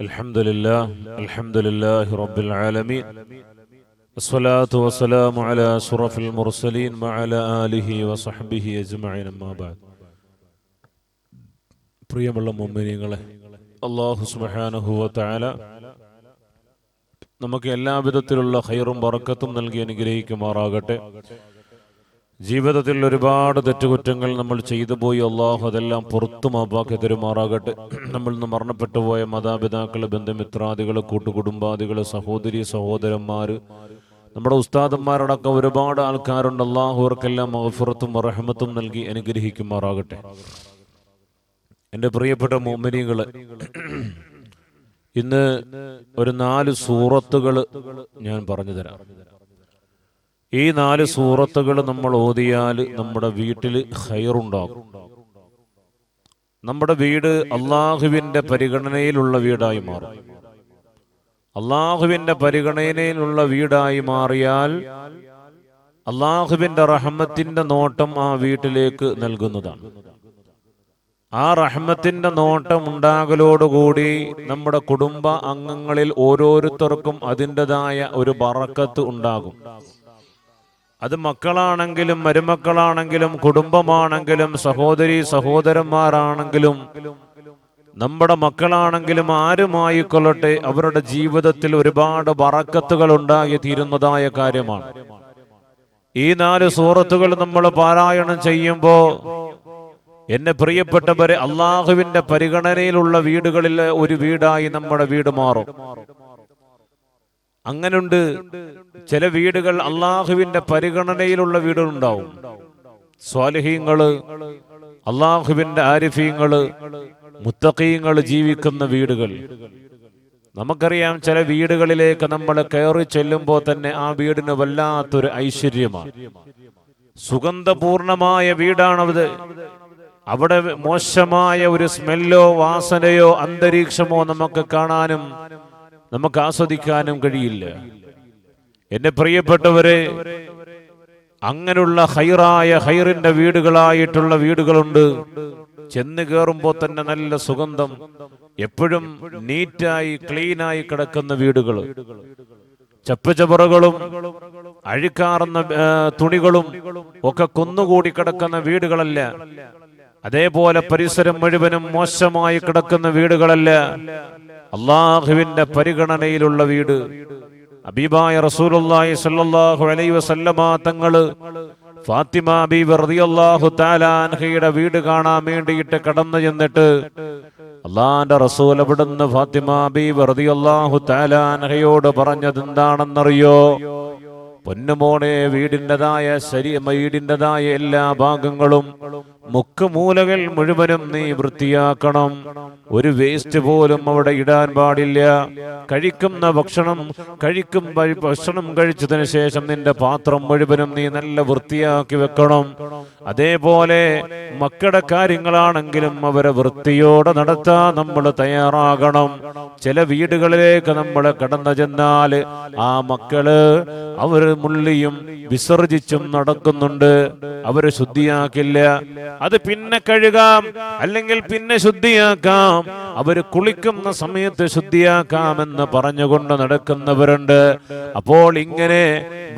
الحمد لله الحمد لله رب العالمين الصلاة والسلام على أشرف المرسلين وعلى آله وصحبه أجمعين أما بعد പ്രിയമുള്ള മുമ്മിനിങ്ങളെ അള്ളാഹു സുബ്ഹാനഹു തആല നമുക്ക് എല്ലാവിധത്തിലുള്ള ഹൈറും ബറക്കത്തും നൽകി അനുഗ്രഹിക്കുമാറാകട്ടെ ജീവിതത്തിൽ ഒരുപാട് തെറ്റുകുറ്റങ്ങൾ നമ്മൾ ചെയ്തു പോയി. അള്ളാഹു അതെല്ലാം പുറത്തു മാപ്പാക്കി തരുമാറാകട്ടെ. നമ്മൾ നിന്ന് മരണപ്പെട്ടു പോയ മാതാപിതാക്കൾ ബന്ധുമിത്രാദികൾ കൂട്ടുകുടുംബാദികൾ സഹോദരി സഹോദരന്മാർ നമ്മുടെ ഉസ്താദന്മാരടക്കം ഒരുപാട് ആൾക്കാരുണ്ട്. അള്ളാഹുവർക്കെല്ലാം മഹഫുറത്തും റഹമത്തും നൽകി അനുഗ്രഹിക്കുമാറാകട്ടെ. എന്റെ പ്രിയപ്പെട്ട മോമിനികൾ ഇന്ന് ഒരു നാല് സൂറത്തുകൾ ഞാൻ പറഞ്ഞു തരാം. ഈ നാല് സൂറത്തുകൾ നമ്മൾ ഓതിയാൽ നമ്മുടെ വീട്ടിൽ ഹൈറുണ്ടാകും നമ്മുടെ വീട് അള്ളാഹുവിന്റെ പരിഗണനയിലുള്ള വീടായി മാറും. അള്ളാഹുവിന്റെ പരിഗണനയിലുള്ള വീടായി മാറിയാൽ അള്ളാഹുവിന്റെ റഹ്മത്തിന്റെ നോട്ടം ആ വീട്ടിലേക്ക് നൽകുന്നതാണ്. ആ റഹമത്തിന്റെ നോട്ടം ഉണ്ടാകലോടുകൂടി നമ്മുടെ കുടുംബ അംഗങ്ങളിൽ ഓരോരുത്തർക്കും അതിന്റെതായ ഒരു ബറക്കത്ത് ഉണ്ടാകും. അത് മക്കളാണെങ്കിലും മരുമക്കളാണെങ്കിലും കുടുംബമാണെങ്കിലും സഹോദരി സഹോദരന്മാരാണെങ്കിലും നമ്മുടെ മക്കളാണെങ്കിലും ആരുമായിക്കൊള്ളട്ടെ അവരുടെ ജീവിതത്തിൽ ഒരുപാട് വറക്കത്തുകൾ ഉണ്ടായി തീരുന്നതായ കാര്യമാണ്. ഈ നാല് സൂറത്തുകൾ നമ്മൾ പാരായണം ചെയ്യുമ്പോൾ എന്നെ പ്രിയപ്പെട്ടവരെ അള്ളാഹുവിന്റെ പരിഗണനയിലുള്ള വീടുകളിൽ ഒരു വീടായി നമ്മുടെ വീട് മാറും. അങ്ങനുണ്ട്. ചില വീടുകൾ അള്ളാഹുവിന്റെ പരിഗണനയിലുള്ള വീടുകളുണ്ടാവും. സ്വാലഹീങ്ങൾ അള്ളാഹുവിന്റെ ആരിഫീങ്ങൾ മുത്തഖീങ്ങൾ ജീവിക്കുന്ന വീടുകൾ. നമുക്കറിയാം ചില വീടുകളിലേക്ക് നമ്മൾ കയറി ചെല്ലുമ്പോൾ തന്നെ ആ വീടിന് വല്ലാത്തൊരു ഐശ്വര്യമാണ്. സുഗന്ധപൂർണമായ വീടാണത്. അവിടെ മോശമായ ഒരു സ്മെല്ലോ വാസനയോ അന്തരീക്ഷമോ നമുക്ക് കാണാനും നമുക്ക് ആസ്വദിക്കാനും കഴിയില്ല. എന്റെ പ്രിയപ്പെട്ടവരെ അങ്ങനെയുള്ള ഹൈറായ ഹൈറിന്റെ വീടുകളായിട്ടുള്ള വീടുകളുണ്ട്. ചെന്ന് കയറുമ്പോൾ തന്നെ നല്ല സുഗന്ധം എപ്പോഴും നീറ്റായി ക്ലീനായി കിടക്കുന്ന വീടുകൾ ചപ്പുചവറുകളും അഴുക്കാറുന്ന തുണികളും ഒക്കെ കുന്നുകൂടി കിടക്കുന്ന വീടുകളല്ല. അതേപോലെ പരിസരം മുഴുവനും മോശമായി കിടക്കുന്ന വീടുകളല്ല അള്ളാഹുവിന്റെ പരിഗണനയിലുള്ള വീട്. അബീബായ റസൂലുള്ളാഹി സ്വല്ലല്ലാഹു അലൈഹി വസല്ലമ തങ്ങൾ ഫാത്തിമ ബീബി റളിയല്ലാഹു തആല അൻഹയുടെ വീട് കാണാൻ വേണ്ടിയിട്ട് കടന്നു ചെന്നിട്ട് അള്ളാന്റെ റസൂൽ അവിടുന്ന് ഫാത്തിമ ബീബി റളിയല്ലാഹു തആല അൻഹയോട് പറഞ്ഞത് എന്താണെന്നറിയോ? പൊന്നുമോണെ വീടിന്റെതായ ശരീ വീടിന്റെതായ എല്ലാ ഭാഗങ്ങളും മുക്കുമൂലകൾ മുഴുവനും നീ വൃത്തിയാക്കണം. ഒരു വേസ്റ്റ് പോലും അവിടെ ഇടാൻ പാടില്ല. കഴിക്കുന്ന ഭക്ഷണം കഴിക്കും ഭക്ഷണം കഴിച്ചതിന് ശേഷം നിന്റെ പാത്രം മുഴുവനും നീ നല്ല വൃത്തിയാക്കി വെക്കണം. അതേപോലെ മക്കളുടെ കാര്യങ്ങളാണെങ്കിലും അവരെ വൃത്തിയോടെ നടത്താൻ നമ്മൾ തയ്യാറാകണം. ചില വീടുകളിലേക്ക് നമ്മൾ കടന്നു ചെന്നാൽ ആ മക്കൾ അവർ മുള്ളിയും വിസർജിച്ചും നടക്കുന്നുണ്ട്. അവർ ശുദ്ധിയാക്കില്ല. അത് പിന്നെ കഴുകാം അല്ലെങ്കിൽ പിന്നെ ശുദ്ധിയാക്കാം. അവർ കുളിക്കുന്ന സമയത്ത് ശുദ്ധിയാക്കാമെന്ന് പറഞ്ഞുകൊണ്ട് നടക്കുന്നവരുണ്ട്. അപ്പോൾ ഇങ്ങനെ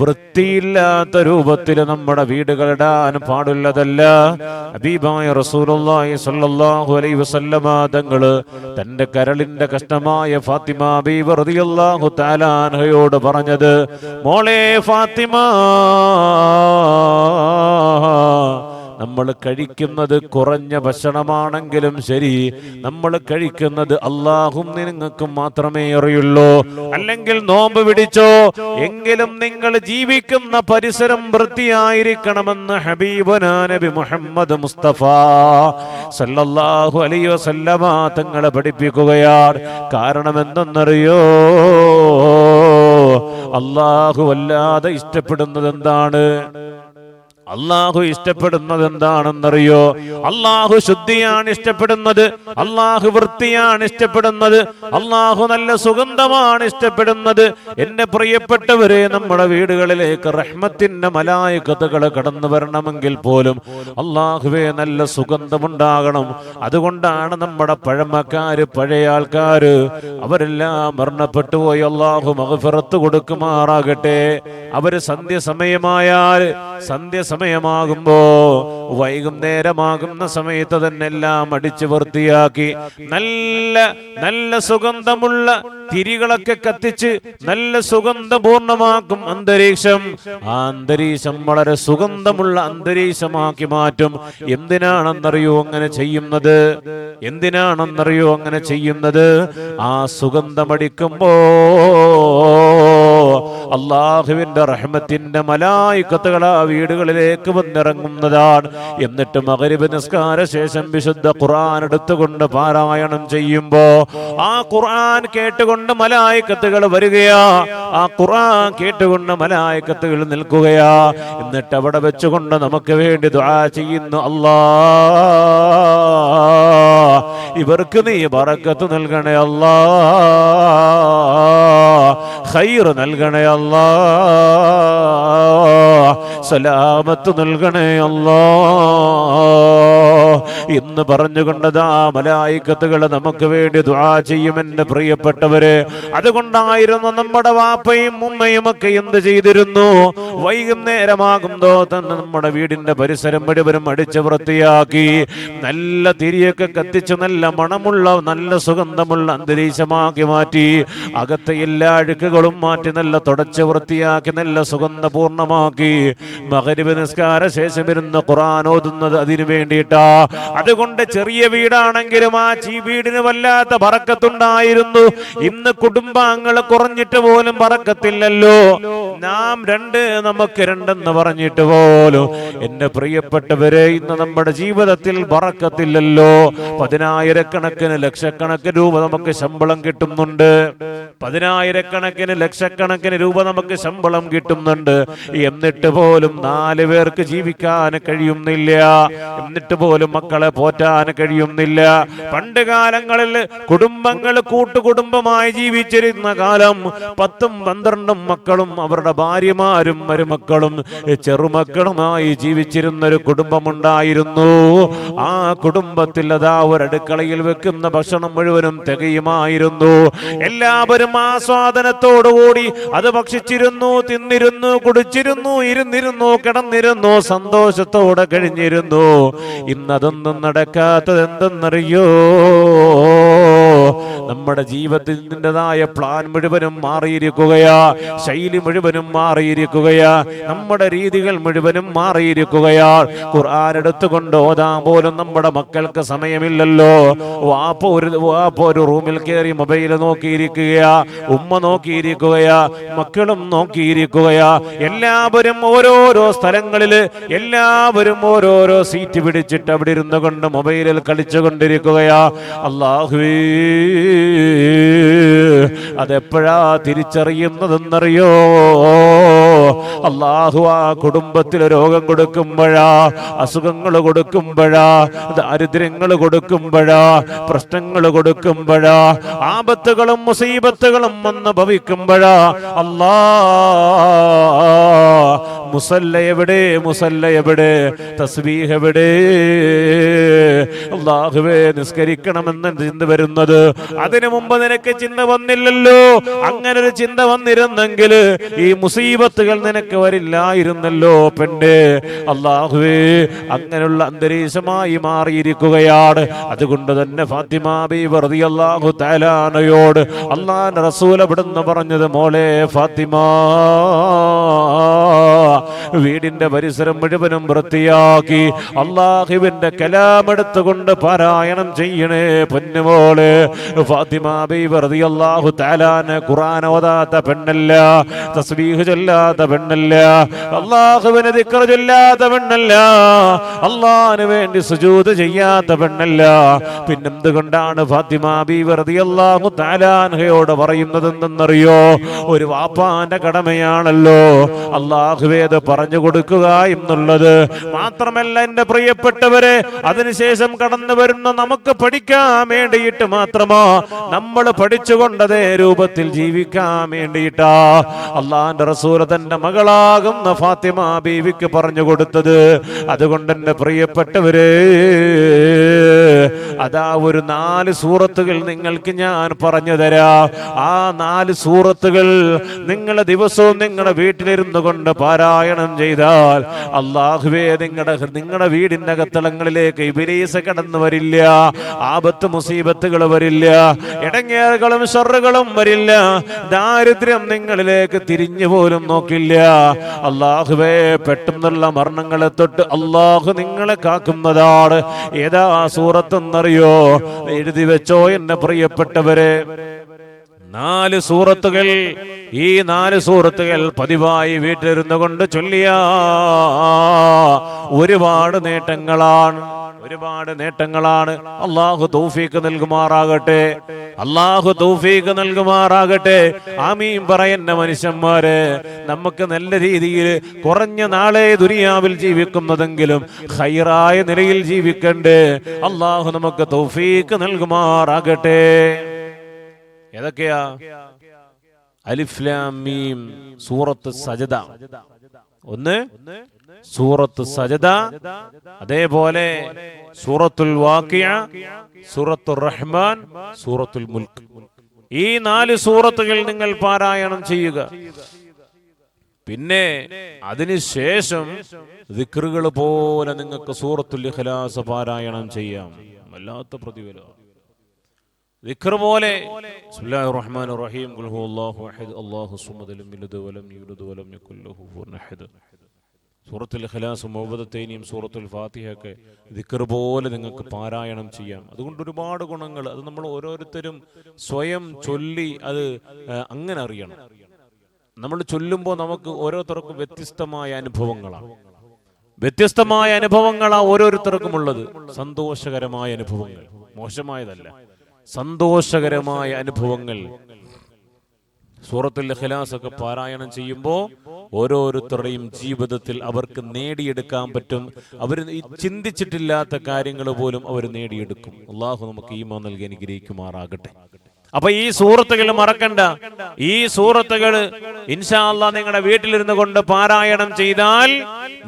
വൃത്തിയില്ലാത്ത രൂപത്തിൽ നമ്മുടെ വീടുകളിടാൻ പാടുള്ളതല്ല. അബീബായ റസൂലുള്ളാഹി സ്വല്ലല്ലാഹു അലൈഹി വസല്ലമ തന്റെ കരളിന്റെ കഷ്ടമായ ഫാത്തിമ ബീബി റളിയല്ലാഹു തആല അൻഹയോട് പറഞ്ഞത് മോളെ ഫാത്തിമ നമ്മൾ കഴിക്കുന്നത് കുറഞ്ഞ ഭക്ഷണമാണെങ്കിലും ശരി. നമ്മൾ കഴിക്കുന്നത് അള്ളാഹും നിങ്ങൾക്കും മാത്രമേ അറിയുള്ളൂ. അല്ലെങ്കിൽ നോമ്പ് പിടിച്ചോ എങ്കിലും നിങ്ങൾ ജീവിക്കുന്ന പരിസരം വൃത്തിയായിരിക്കണമെന്ന് ഹബീബന നബി മുഹമ്മദ് മുസ്തഫ സല്ലല്ലാഹു അലൈഹി വസല്ലമ തങ്ങളെ പഠിപ്പിക്കുകയാണ്. കാരണം എന്തെന്നറിയോ അള്ളാഹു വല്ലാതെ ഇഷ്ടപ്പെടുന്നത് എന്താണ് അള്ളാഹു ഇഷ്ടപ്പെടുന്നത് എന്താണെന്നറിയോ? അള്ളാഹു ശുദ്ധിയാണ് ഇഷ്ടപ്പെടുന്നത്. അള്ളാഹു വൃത്തിയാണ് ഇഷ്ടപ്പെടുന്നത്. അള്ളാഹു നല്ല സുഗന്ധമാണ് ഇഷ്ടപ്പെടുന്നത്. എന്റെ പ്രിയപ്പെട്ടവരെ നമ്മുടെ വീടുകളിലേക്ക് റഹ്മത്തിന്റെ മലായകത്തുകൾ കടന്നു വരണമെങ്കിൽ പോലും അള്ളാഹുവെ നല്ല സുഗന്ധമുണ്ടാകണം. അതുകൊണ്ടാണ് നമ്മുടെ പഴമക്കാര് പഴയ ആൾക്കാര് അവരെല്ലാം മരണപ്പെട്ടു പോയി. അള്ളാഹു മഹഫിറത്ത് കൊടുക്കുമാറാകട്ടെ. അവർ സന്ധ്യ സമയമായാൽ സന്ധ്യ സമയമാകുമ്പോ വൈകുന്നേരമാകുന്ന സമയത്ത് തന്നെ എല്ലാം അടിച്ചു വൃത്തിയാക്കി നല്ല നല്ല സുഗന്ധമുള്ള തിരികളൊക്കെ കത്തിച്ച് നല്ല സുഗന്ധപൂർണമാക്കും അന്തരീക്ഷം. ആ അന്തരീക്ഷം വളരെ സുഗന്ധമുള്ള അന്തരീക്ഷമാക്കി മാറ്റും. എന്തിനാണെന്നറിയോ അങ്ങനെ ചെയ്യുന്നത്? എന്തിനാണെന്നറിയോ അങ്ങനെ ചെയ്യുന്നത്? ആ സുഗന്ധമടിക്കുമ്പോ അള്ളാഹുവിന്റെ റഹ്മത്തിന്റെ മലായിക്കത്തുകൾ ആ വീടുകളിലേക്ക് വന്നിറങ്ങുന്നതാണ്. എന്നിട്ട് മകരിബ് നിസ്കാര ശേഷം വിശുദ്ധ ഖുർആൻ എടുത്തുകൊണ്ട് പാരായണം ചെയ്യുമ്പോ ആ ഖുർആൻ കേട്ടുകൊണ്ട് മലായിക്കത്തുകൾ വരികയാ. ആ ഖുർആൻ കേട്ടുകൊണ്ട് മലായിക്കത്തുകൾ നിൽക്കുകയാ. എന്നിട്ട് അവിടെ വെച്ചുകൊണ്ട് നമുക്ക് വേണ്ടി ദുആ ചെയ്യുന്നു അല്ലാ. ഇവർക്ക് നീ ബറക്കത്ത് നൽകണേ അല്ലാ. ഖൈർ നൽകണേ അല്ലാ. സലാമത്ത് നൽകണേ അല്ലാ. എന്ന് പറഞ്ഞുകൊണ്ടതാ മലായിക്കത്തുകൾ നമുക്ക് വേണ്ടി ദുആ ചെയ്യുമെന്ന് പ്രിയപ്പെട്ടവര്. അതുകൊണ്ടായിരുന്നു നമ്മുടെ വാപ്പയും ഉമ്മയും ഒക്കെ എന്ത് ചെയ്തിരുന്നു? വൈകുന്നേരമാകുമ്പോ തന്നെ നമ്മുടെ വീടിന്റെ പരിസരം മുഴുവനും അടിച്ചു വൃത്തിയാക്കി. നല്ല തിരിയൊക്കെ കത്തിച്ച് നല്ല മണമുള്ള നല്ല സുഗന്ധമുള്ള അന്തരീക്ഷമാക്കി മാറ്റി. അകത്തെ എല്ലാ അഴുക്കുകളും മാറ്റി നല്ല തുടച്ച് വൃത്തിയാക്കി നല്ല സുഗന്ധപൂർണമാക്കി. മഗ്‌രിബ് നിസ്കാര ശേഷം ഇരുന്ന് ഖുർആൻ ഓതുന്നത് അതിനു വേണ്ടിയിട്ടാ. അതുകൊണ്ട് ചെറിയ വീടാണെങ്കിലും ആ ചീ വീടിന് വല്ലാത്ത പറക്കത്തുണ്ടായിരുന്നു. ഇന്ന് കുടുംബാംഗങ്ങൾ കുറഞ്ഞിട്ട് പോലും പറക്കത്തില്ലല്ലോ. നാം രണ്ട് നമുക്ക് രണ്ടെന്ന് പറഞ്ഞിട്ട് പോലും എന്റെ പ്രിയപ്പെട്ടവരെ ഇന്ന് നമ്മുടെ ജീവിതത്തിൽ പറക്കത്തില്ലല്ലോ. പതിനായിരക്കണക്കിന് ലക്ഷക്കണക്കിന് രൂപ നമുക്ക് ശമ്പളം കിട്ടുന്നുണ്ട്. പതിനായിരക്കണക്കിന് ലക്ഷക്കണക്കിന് രൂപ നമുക്ക് ശമ്പളം കിട്ടുന്നുണ്ട്. എന്നിട്ട് പോലും നാല് പേർക്ക് ജീവിക്കാൻ കഴിയുന്നില്ല. എന്നിട്ട് പോലും മക്കളെ പോറ്റാൻ കഴിയുന്നില്ല. പണ്ട് കാലങ്ങളിൽ കുടുംബങ്ങൾ കൂട്ടുകുടുംബമായി ജീവിച്ചിരുന്ന കാലം പത്തും പന്ത്രണ്ടും മക്കളും അവരുടെ ഭാര്യമാരും മരുമക്കളും ചെറുമക്കളുമായി ജീവിച്ചിരുന്ന ഒരു കുടുംബമുണ്ടായിരുന്നു. ആ കുടുംബത്തിൽ അതാ ഒരടുക്കളയിൽ വെക്കുന്ന ഭക്ഷണം മുഴുവനും തികയുമായിരുന്നു. എല്ലാവരും ആസ്വാദനത്തോടുകൂടി അത് ഭക്ഷിച്ചിരുന്നു തിന്നിരുന്നു കുടിച്ചിരുന്നു ഇരുന്നിരുന്നു കിടന്നിരുന്നു സന്തോഷത്തോടെ കഴിഞ്ഞിരുന്നു. ഇന്നതൊന്നും നടക്കാത്തത് എന്തെന്നറിയോ നമ്മുടെ ജീവിതത്തിന്റെതായ പ്ലാൻ മുഴുവനും മാറിയിരിക്കുകയാ. ശൈലി മുഴുവനും മാറിയിരിക്കുകയാ. നമ്മുടെ രീതികൾ മുഴുവനും മാറിയിരിക്കുകയാ. ഖുർആൻ എടുത്തുകൊണ്ട് ഓതാൻ പോലും നമ്മുടെ മക്കൾക്ക് സമയമില്ലല്ലോ. വാപ്പ ഒരു വാപ്പ ഒരു റൂമിൽ കയറി മൊബൈൽ നോക്കിയിരിക്കുകയാ. ഉമ്മ നോക്കിയിരിക്കുകയാ. മക്കളും നോക്കിയിരിക്കുകയാ. എല്ലാവരും ഓരോരോ സ്ഥലങ്ങളിൽ എല്ലാവരും ഓരോരോ സീറ്റ് പിടിച്ചിട്ട് അവിടെ ഇരുന്നു കൊണ്ട് മൊബൈലിൽ കളിച്ചുകൊണ്ടിരിക്കുകയാ അള്ളാഹുവേ അതെപ്പോഴാ തിരിച്ചറിയുന്നതെന്നറിയോ? അള്ളാഹു ആ കുടുംബത്തിൽ രോഗം കൊടുക്കുമ്പോഴാ അസുഖങ്ങൾ കൊടുക്കുമ്പോഴാ ദാരിദ്ര്യങ്ങൾ കൊടുക്കുമ്പോഴാ പ്രശ്നങ്ങൾ കൊടുക്കുമ്പോഴാ ആപത്തുകളും മുസീബത്തുകളും വന്ന് ഭവിക്കുമ്പോഴാ അല്ലാ മുസല്ല എവിടെ മുസല്ല എവിടെ തസ്ബീഹ് എവിടെ? അള്ളാഹുവേ നിസ്കരിക്കണമെന്ന് ചിന്ത വരുന്നത്? അതിനു മുമ്പ് നിനക്ക് ചിന്ത വന്നില്ലല്ലോ. അങ്ങനെ ഒരു ചിന്ത വന്നിരുന്നെങ്കിൽ ഈ മുസീബത്തുകൾ നിനക്ക് വരില്ലായിരുന്നല്ലോ പെണ്ണ്. അള്ളാഹുവേ അങ്ങനെയുള്ള അന്തരീക്ഷമായി മാറിയിരിക്കുകയാണ്. അതുകൊണ്ട് തന്നെ ഫാത്തിമ ബി അള്ളാഹു തലാനയോട് അള്ളാൻ റസൂൽ പറഞ്ഞത് മോളെ ഫാത്തിമ വീടിന്റെ പരിസരം മുഴുവനും വൃത്തിയാക്കി അള്ളാഹുവിന്റെ കലാമെടുത്തുകൊണ്ട് പാരായണം ചെയ്യണേ പൊന്നുമോൾ. ഫാത്തിമ ബി വെറുതെ അള്ളാഹു താലാന് ഖുർആൻ ഓതാത്ത പെണ്ണല്ല തസ്ബീഹ് ചൊല്ലാത്ത പെണ്ണല്ല അള്ളാഹുവിന് ദിക്ർ ചൊല്ലാത്ത പെണ്ണല്ല അള്ളാഹിന് വേണ്ടി സുജൂത് ചെയ്യാത്ത പെണ്ണല്ല. പിന്നെന്തുകൊണ്ടാണ് ഫാത്തിമ ബി വെറുതെ അള്ളാഹു താലാൻഹയോട് പറയുന്നത് എന്തെന്നറിയോ ഒരു വാപ്പാന്റെ കടമയാണല്ലോ. അള്ളാഹുവേത് പറഞ്ഞു കൊടുക്കുക എന്നുള്ളത് മാത്രമല്ല എന്റെ പ്രിയപ്പെട്ടവരെ അതിനുശേഷം കടന്നു വരുന്ന നമുക്ക് പഠിക്കാൻ വേണ്ടിയിട്ട് മാത്രമോ നമ്മൾ പഠിച്ചുകൊണ്ടതേ രൂപത്തിൽ ജീവിക്കാൻ വേണ്ടിയിട്ടാ. അള്ളാന്റെ റസൂല തന്റെ മകളാകുന്ന ഫാത്തിമ ബീവിക്ക് പറഞ്ഞു കൊടുത്തത്. അതുകൊണ്ട് എന്റെ പ്രിയപ്പെട്ടവരെ അതാ ഒരു നാല് സൂറത്തുകൾ നിങ്ങൾക്ക് ഞാൻ പറഞ്ഞു തരാം. ആ നാല് സൂറത്തുകൾ നിങ്ങളെ ദിവസവും നിങ്ങളുടെ വീട്ടിലിരുന്നു കൊണ്ട് പാരായണം ചെയ്താൽ അള്ളാഹുവേ നിങ്ങളുടെ നിങ്ങളുടെ വീടിന്റെ അകത്തളങ്ങളിലേക്ക് ഇബിലീസ് കടന്നു വരില്ല ആപത്ത് മുസീബത്തുകൾ വരില്ല ഇടങ്ങേറുകളും ഷറുകളും വരില്ല ദാരിദ്ര്യം നിങ്ങളിലേക്ക് തിരിഞ്ഞു പോലും നോക്കില്ല. അള്ളാഹുവേ പെട്ടെന്നുള്ള മരണങ്ങളെ തൊട്ട് അള്ളാഹു നിങ്ങളെ കാക്കുന്നതാണ്. ഏതാ സൂറത്തെന്നറിയോ? എഴുതി വെച്ചോ എന്നെ പ്രിയപ്പെട്ടവരെ. നാല് സൂറത്തുകൾ ഈ നാല് സൂറത്തുകൾ പതിവായി വീട്ടിലിരുന്നു കൊണ്ട് ചൊല്ലിയ. ഒരുപാട് നേട്ടങ്ങളാണ്. ഒരുപാട് നേട്ടങ്ങളാണ്. അള്ളാഹു തൗഫീക്ക് നൽകുമാറാകട്ടെ. അള്ളാഹു തൗഫീക്ക് നൽകുമാറാകട്ടെ. ആമീൻ പറയുന്ന മനുഷ്യന്മാര് നമുക്ക് നല്ല രീതിയിൽ കുറഞ്ഞ നാളെ ദുനിയാവിൽ ജീവിക്കുന്നതെങ്കിലും ഹൈറായ നിലയിൽ ജീവിക്കണ്ടേ. അള്ളാഹു നമുക്ക് തൗഫീക്ക് നൽകുമാറാകട്ടെ. ഏതൊക്കെയാ? അലിഫ്ലാം മീം സൂറത്ത് സജദ. ഒന്ന് സൂറത്ത് സജദ. അതേപോലെ സൂറത്തുൽ വാക്കിയ സൂറത്തുൽ റഹ്മാൻ സൂറത്തുൽ മുൽക്ക് ഈ നാല് സൂറത്തുകൾ നിങ്ങൾ പാരായണം ചെയ്യുക. പിന്നെ അതിനുശേഷം ദിക്റുകൾ പോലെ നിങ്ങൾക്ക് സൂറത്തുൽ ഇഖ്ലാസ് പാരായണം ചെയ്യാം. വല്ലാത്ത പ്രതിഫലം. പോലെ. റഹീം സൂറത്തുൽ ഖലാസ് മുഹബദത്തേനിയും സൂറത്തുൽ ഫാത്തിഹയൊക്കെ ദിക്കർ പോലെ നിങ്ങൾക്ക് പാരായണം ചെയ്യാം. അതുകൊണ്ട് ഒരുപാട് ഗുണങ്ങൾ. അത് നമ്മൾ ഓരോരുത്തരും സ്വയം ചൊല്ലി അത് അങ്ങനെ അറിയണം. നമ്മൾ ചൊല്ലുമ്പോൾ നമുക്ക് ഓരോരുത്തർക്കും വ്യത്യസ്തമായ അനുഭവങ്ങളാണ്. വ്യത്യസ്തമായ അനുഭവങ്ങളാണ് ഓരോരുത്തർക്കും ഉള്ളത്. സന്തോഷകരമായ അനുഭവങ്ങൾ. മോശമായതല്ല. സന്തോഷകരമായ അനുഭവങ്ങൾ. സൂറത്തുൽ ഖിലാസ് ഒക്കെ പാരായണം ചെയ്യുമ്പോൾ ഓരോരുത്തരുടെയും ജീവിതത്തിൽ അവർക്ക് നേടിയെടുക്കാൻ പറ്റും. അവർ ഈ ചിന്തിച്ചിട്ടില്ലാത്ത കാര്യങ്ങൾ പോലും അവർ നേടിയെടുക്കും. അള്ളാഹു നമുക്ക് ഈമ നൽകി അനുഗ്രഹിക്കുമാറാകട്ടെ. അപ്പൊ ഈ സൂറത്തുകൾ മറക്കണ്ട. ഈ സൂറത്തുകൾ ഇൻഷാ അള്ളാഹ് നിങ്ങളുടെ വീട്ടിലിരുന്ന് കൊണ്ട് പാരായണം ചെയ്താൽ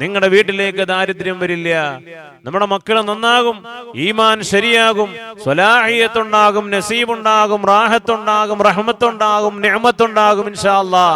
നിങ്ങളുടെ വീട്ടിലേക്ക് ദാരിദ്ര്യം വരില്ല. നമ്മുടെ മക്കൾ നന്നാകും. ഈമാൻ ശരിയാകും. സ്വലാഹിയത്തുണ്ടാകും നസീബുണ്ടാകും റാഹത്തുണ്ടാകും റഹ്മത്തുണ്ടാകും നിയമത്തുണ്ടാകും ഇൻഷാ അല്ലാ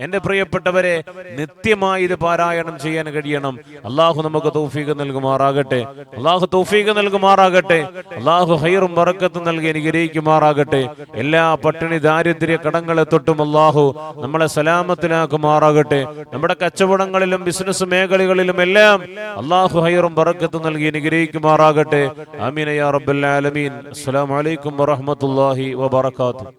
എന്റെ പ്രിയപ്പെട്ടവരെ നിത്യമായി ഇത് പാരായണം ചെയ്യാൻ കഴിയണം. അള്ളാഹു നമുക്ക് തൗഫീഖ് നൽകുമാറാകട്ടെ. അള്ളാഹു തൗഫീഖ് നൽകുമാറാകട്ടെ. അള്ളാഹു ഹൈറും വറക്കത്തും നൽകി അനുഗ്രഹിക്കുമാറാകട്ടെ. എല്ലാ പട്ടിണി ദാരിദ്ര്യ കടങ്ങളെ തൊട്ടും അള്ളാഹു നമ്മളെ സലാമത്തിലാക്കുമാറാകട്ടെ. നമ്മുടെ കച്ചവടങ്ങളിലും ബിസിനസ് മേഖലകളിലും എല്ലാം അള്ളാഹു ഹൈറും ബറക്കത്തും നൽകി അനുഗ്രഹിക്കുമാറാകട്ടെ. ആമീൻ യാ റബ്ബൽ ആലമീൻ. അസ്സലാമു അലൈക്കും വറഹ്മത്തുള്ളാഹി വബറകാതുഹു.